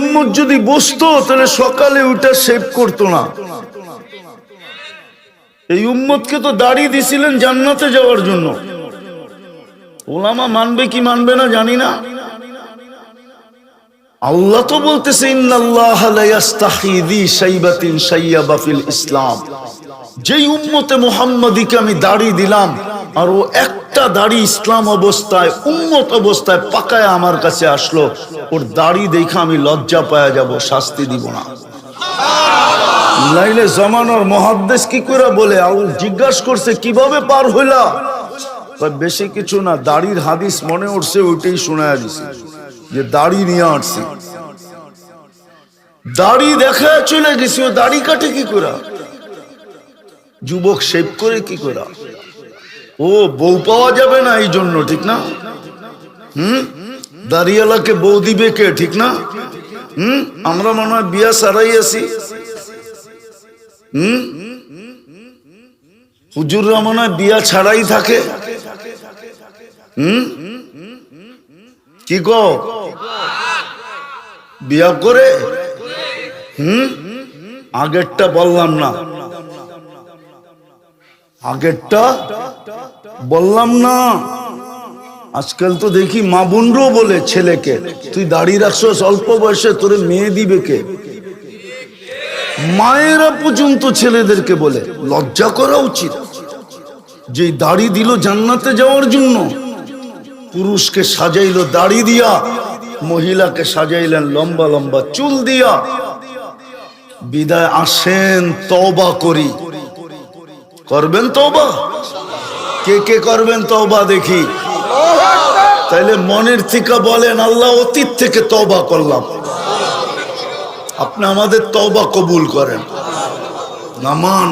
উম্মত যদি বসতো, তাহলে সকালে ওইটা সেভ করতো না। এই উম্মতকে তো দাড়ি দিছিলেন জান্নাতে যাওয়ার জন্য। ওলামা মানবে কি মানবে না জানি না। আল্লাহ তো বলতেছে ইসলাম। যেই উম্মতে মুহাম্মাদিকে আমি দাড়ি দিলাম, আর ও একটা দাড়ি ইসলাম অবস্থায়, উম্মত অবস্থায় পাকায় আমার কাছে আসলো। ওর দাড়ি দেখে আমি লজ্জা পাওয়া যাব, শাস্তি দিব না। লাইলে জমানোর মহাদ্দেশ কি করে বলে? আউল জিজ্ঞাসা করছে, কীভাবে পার হইলা? বেশি কিছু না, দাড়ির হাদিস মনে উঠছে, ওইটাই শোনা দিছে, যে দাড়ি নিয়ে আসছে। দাড়ি দেখা চলে গেছি, ও দাড়ি কাটে কি করে যুবক শেভ করে কি করে ও, বউ পাওয়া যাবে না এই জন্য, ঠিক না? হুম? দাড়িওয়ালাকে বউ দিবে কে, ঠিক না? হুম? আমরা মনে হয় বিয়া সারাই আছি। হুম? হুজুররা মনে হয় বিয়া ছাড়াই থাকে। হুম? কি গো? বিয়া করে? হুম? আগেরটা বললাম না। আগেরটা বললাম না। আজকাল তো দেখি মা বোনরও বলে ছেলেকে, তুই দাঁড়িয়ে রাখছস অল্প বয়সে, তোরে মেয়ে দিবে কে? মায়েরা পর্যন্ত ছেলেদেরকে বলে, লজ্জা করা উচিত। যে দাড়ি দিল জান্নাতে যাওয়ার জন্য, পুরুষকে সাজাইল দাড়ি দিয়া, মহিলাকে সাজাইলেন লম্বা লম্বা চুল দিয়া। বিদায় আসেন তবা করি। করবেন তওবা? কে কে করবেন তওবা দেখি। তাইলে মনের থেকে বলেন, আল্লাহ অতীত থেকে তবা করলাম। আপনি আমাদের তবা কবুল করেন। নামান